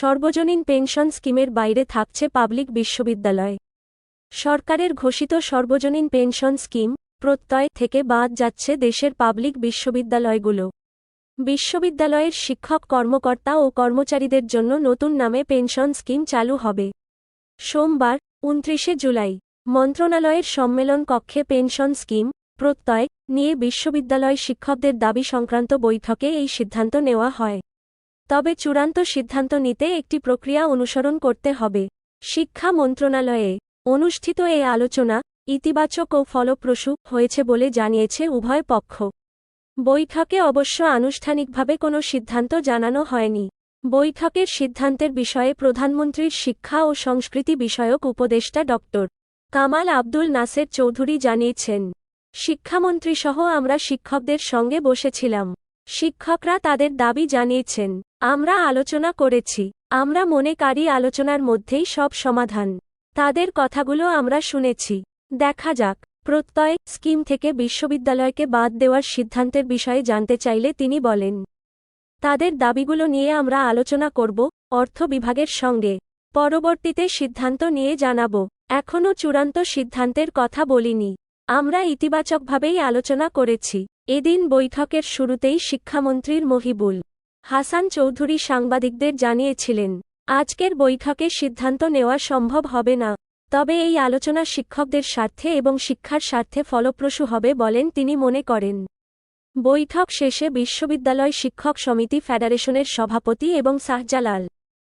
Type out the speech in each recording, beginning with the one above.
সর্বজনীন পেনশন স্কিমের বাইরে থাকছে পাবলিক বিশ্ববিদ্যালয়। সরকারের ঘোষিত সর্বজনীন পেনশন স্কিম, প্রত্যয় থেকে বাদ যাচ্ছে দেশের পাবলিক বিশ্ববিদ্যালয়গুলো। বিশ্ববিদ্যালয়ের শিক্ষক কর্মকর্তা ও কর্মচারীদের জন্য নতুন নামে পেনশন স্কিম চালু হবে। সোমবার, উনত্রিশে জুলাই, মন্ত্রণালয়ের সম্মেলন কক্ষে পেনশন স্কিম, প্রত্যয়, নিয়ে বিশ্ববিদ্যালয় শিক্ষকদের দাবি সংক্রান্ত বৈঠকে এই সিদ্ধান্ত নেওয়া হয়। তবে চূড়ান্ত সিদ্ধান্ত নিতে একটি প্রক্রিয়া অনুসরণ করতে হবে। শিক্ষা মন্ত্রণালয়ে অনুষ্ঠিত এই আলোচনা ইতিবাচক ও ফলপ্রসূ হয়েছে বলে জানিয়েছে উভয় পক্ষ। বৈঠকে অবশ্য আনুষ্ঠানিকভাবে কোনো সিদ্ধান্ত জানানো হয়নি। বৈঠকের সিদ্ধান্তের বিষয়ে প্রধানমন্ত্রীর শিক্ষা ও সংস্কৃতি বিষয়ক উপদেষ্টা ড। কামাল আব্দুল নাসের চৌধুরী জানিয়েছেন, শিক্ষামন্ত্রীসহ আমরা শিক্ষকদের সঙ্গে বসেছিলাম। শিক্ষকরা তাদের দাবি জানিয়েছেন, আমরা আলোচনা করেছি, আমরা মনে করি আলোচনার মধ্যেই সব সমাধান। তাদের কথাগুলো আমরা শুনেছি। দেখা যাক, প্রত্যয় স্কিম থেকে বিশ্ববিদ্যালয়কে বাদ দেওয়ার সিদ্ধান্তের বিষয়ে জানতে চাইলে তিনি বলেন, তাদের দাবিগুলো নিয়ে আমরা আলোচনা করব, অর্থ বিভাগের সঙ্গে। পরবর্তীতে সিদ্ধান্ত নিয়ে জানাব। এখনও চূড়ান্ত সিদ্ধান্তের কথা বলিনি। আমরা ইতিবাচকভাবেই আলোচনা করেছি। এদিন বৈঠকের শুরুতেই শিক্ষামন্ত্রীর মহিবুল হাসান চৌধুরী সাংবাদিকদের জানিয়েছিলেন, আজকের বৈঠকে সিদ্ধান্ত নেওয়া সম্ভব হবে না, তবে এই আলোচনা শিক্ষকদের স্বার্থে এবং শিক্ষার স্বার্থে ফলপ্রসূ হবে বলেন তিনি মনে করেন। বৈঠক শেষে বিশ্ববিদ্যালয় শিক্ষক সমিতি ফেডারেশনের সভাপতি এবং শাহজালাল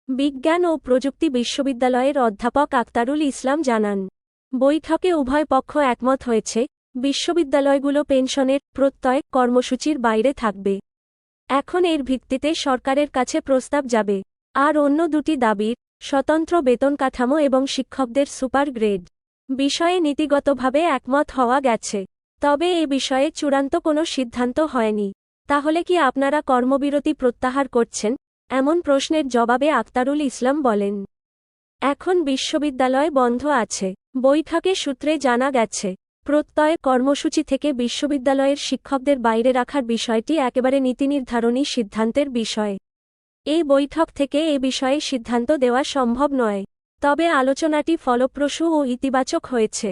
বিজ্ঞান ও প্রযুক্তি বিশ্ববিদ্যালয়ের অধ্যাপক আক্তারুল ইসলাম জানান বৈঠকে উভয় পক্ষ একমত হয়েছে, বিশ্ববিদ্যালয়গুলো পেনশনের প্রত্যয় কর্মসূচির বাইরে থাকবে। এখন এর ভিত্তিতে সরকারের কাছে প্রস্তাব যাবে। আর অন্য দুটি দাবির স্বতন্ত্র বেতন কাঠামো এবং শিক্ষকদের সুপার গ্রেড বিষয়ে নীতিগতভাবে একমত হওয়া গেছে। তবে এ বিষয়ে চূড়ান্ত কোনো সিদ্ধান্ত হয়নি। তাহলে কি আপনারা কর্মবিরতি প্রত্যাহার করছেন? এমন প্রশ্নের জবাবে আক্তারুল ইসলাম বলেন, এখন বিশ্ববিদ্যালয় বন্ধ আছে। বৈঠকে সূত্রে জানা গেছে, প্রত্যয় কর্মসূচি থেকে বিশ্ববিদ্যালয়ের শিক্ষকদের বাইরে রাখার বিষয়টি একেবারে নীতিনির্ধারণী সিদ্ধান্তের বিষয়। এই বৈঠক থেকে এ বিষয়ে সিদ্ধান্ত দেওয়া সম্ভব নয়, তবে আলোচনাটি ফলপ্রসূ ও ইতিবাচক হয়েছে।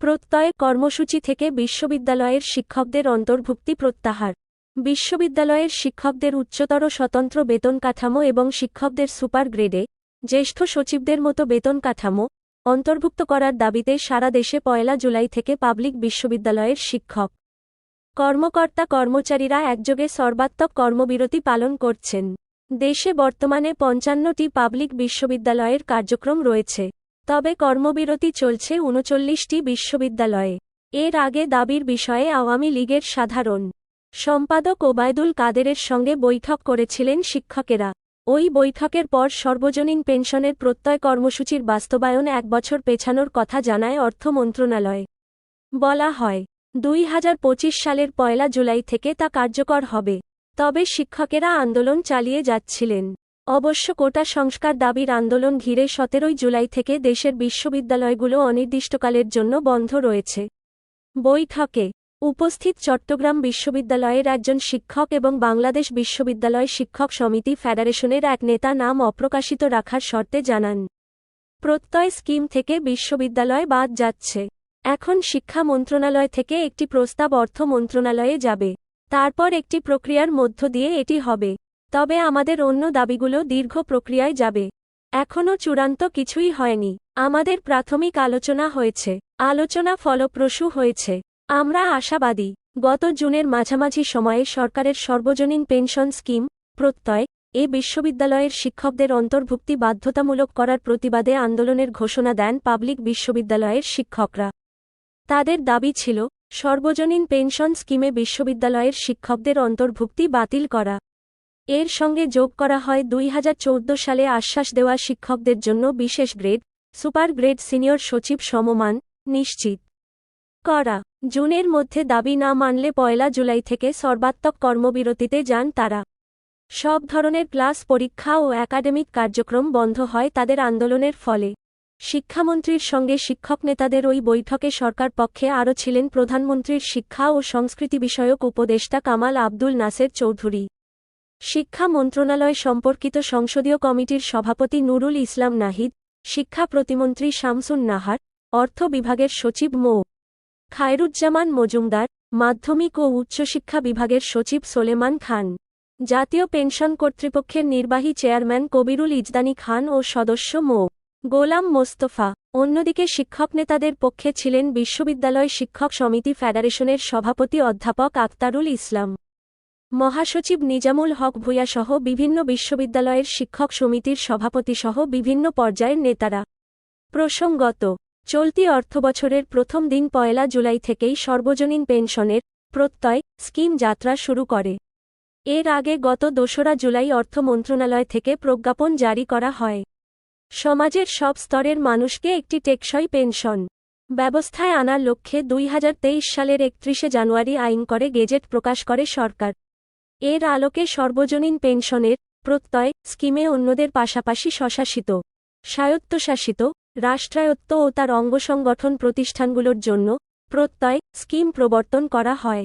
প্রত্যয় কর্মসূচি থেকে বিশ্ববিদ্যালয়ের শিক্ষকদের অন্তর্ভুক্তি প্রত্যাহার। বিশ্ববিদ্যালয়ের শিক্ষকদের উচ্চতর স্বতন্ত্র বেতন কাঠামো এবং শিক্ষকদের সুপার গ্রেডে জ্যেষ্ঠ সচিবদের মতো বেতন কাঠামো অন্তর্ভুক্ত করার দাবিতে সারা দেশে পয়লা জুলাই থেকে পাবলিক বিশ্ববিদ্যালয়ের শিক্ষক, কর্মকর্তা কর্মচারীরা একযোগে সর্বাত্মক কর্মবিরতি পালন করছেন। দেশে বর্তমানে পঞ্চান্নটি পাবলিক বিশ্ববিদ্যালয়ের কার্যক্রম রয়েছে, তবে কর্মবিরতি চলছে উনচল্লিশটি বিশ্ববিদ্যালয়ে। এর আগে দাবির বিষয়ে আওয়ামী লীগের সাধারণ সম্পাদক ওবায়দুল কাদেরের সঙ্গে বৈঠক করেছিলেন শিক্ষকেরা। ওই বৈঠকের পর সর্বজনীন পেনশনের প্রত্যয় কর্মসূচির বাস্তবায়ন এক বছর পেছানোর কথা জানায় অর্থ মন্ত্রণালয়। বলা হয়, দুই হাজার পঁচিশ সালের পয়লা জুলাই থেকে তা কার্যকর হবে, তবে শিক্ষকেরা আন্দোলন চালিয়ে যাচ্ছিলেন। অবশ্য কোটা সংস্কার দাবির আন্দোলন ঘিরে সতেরোই জুলাই থেকে দেশের বিশ্ববিদ্যালয়গুলো অনির্দিষ্টকালের জন্য বন্ধ রয়েছে। বৈঠকে উপস্থিত চট্টগ্রাম বিশ্ববিদ্যালয়ের একজন শিক্ষক এবং বাংলাদেশ বিশ্ববিদ্যালয় শিক্ষক সমিতি ফেডারেশনের এক নেতা নাম অপ্রকাশিত রাখার শর্তে জানান। প্রত্যয় স্কিম থেকে বিশ্ববিদ্যালয় বাদ যাচ্ছে। এখন শিক্ষা মন্ত্রণালয় থেকে একটি প্রস্তাব অর্থ মন্ত্রণালয়ে যাবে। তারপর একটি প্রক্রিয়ার মধ্য দিয়ে এটি হবে। তবে আমাদের অন্য দাবিগুলো দীর্ঘ প্রক্রিয়ায় যাবে। এখনও চূড়ান্ত কিছুই হয়নি। আমাদের প্রাথমিক আলোচনা হয়েছে। আলোচনা ফলপ্রসূ হয়েছে। আমরা আশাবাদী, গত জুনের মাঝামাঝি সময়ে সরকারের সর্বজনীন পেনশন স্কিম, প্রত্যয়, এ বিশ্ববিদ্যালয়ের শিক্ষকদের অন্তর্ভুক্তি বাধ্যতামূলক করার প্রতিবাদে আন্দোলনের ঘোষণা দেন পাবলিক বিশ্ববিদ্যালয়ের শিক্ষকরা। তাদের দাবি ছিল, সর্বজনীন পেনশন স্কিমে বিশ্ববিদ্যালয়ের শিক্ষকদের অন্তর্ভুক্তি বাতিল করা। এর সঙ্গে যোগ করা হয় দুই হাজার চৌদ্দ সালে আশ্বাস দেওয়া শিক্ষকদের জন্য বিশেষ গ্রেড, সুপার গ্রেড সিনিয়র সচিব সমমান, নিশ্চিত। করা জুনের মধ্যে দাবি না মানলে পয়লা জুলাই থেকে সর্বাত্মক কর্মবিরতিতে যান তারা। সব ধরনের ক্লাস পরীক্ষা ও একাডেমিক কার্যক্রম বন্ধ হয় তাদের আন্দোলনের ফলে। শিক্ষামন্ত্রীর সঙ্গে শিক্ষক নেতাদের ওই বৈঠকে সরকার পক্ষে আরও ছিলেন প্রধানমন্ত্রীর শিক্ষা ও সংস্কৃতি বিষয়ক উপদেষ্টা কামাল আব্দুল নাসের চৌধুরী। শিক্ষা মন্ত্রণালয় সম্পর্কিত সংসদীয় কমিটির সভাপতি নুরুল ইসলাম নাহিদ, শিক্ষা প্রতিমন্ত্রী শামসুন নাহার, অর্থ বিভাগের সচিব মো. খায়রুজ্জামান মজুমদার, মাধ্যমিক ও উচ্চশিক্ষা বিভাগের সচিব সোলেমান খান। জাতীয় পেনশন কর্তৃপক্ষের নির্বাহী চেয়ারম্যান কবিরুল ইজদানি খান ও সদস্য মো. গোলাম মোস্তফা। অন্যদিকে শিক্ষক নেতাদের পক্ষে ছিলেন বিশ্ববিদ্যালয় শিক্ষক সমিতি ফেডারেশনের সভাপতি অধ্যাপক আক্তারুল ইসলাম। মহাসচিব নিজামুল হক ভূঁইয়াসহ বিভিন্ন বিশ্ববিদ্যালয়ের শিক্ষক সমিতির সভাপতিসহ বিভিন্ন পর্যায়ের নেতারা। প্রসঙ্গত চলতি অর্থবছরের প্রথম দিন পয়লা জুলাই থেকেই সর্বজনীন পেনশনের প্রত্যয় স্কিম যাত্রা শুরু করে। এর আগে গত দোসরা জুলাই অর্থ মন্ত্রণালয় থেকে প্রজ্ঞাপন জারি করা হয়। সমাজের সব স্তরের মানুষকে একটি টেকসই পেনশন ব্যবস্থায় আনার লক্ষ্যে দুই হাজার তেইশ সালের একত্রিশে জানুয়ারি আইন করে গেজেট প্রকাশ করে সরকার। এর আলোকে সর্বজনীন পেনশনের প্রত্যয় স্কিমে অন্যদের পাশাপাশি স্বশাসিত, স্বায়ত্তশাসিত রাষ্ট্রায়ত্ত ও তার অঙ্গসংগঠন প্রতিষ্ঠানগুলোর জন্য প্রত্যয় স্কিম প্রবর্তন করা হয়।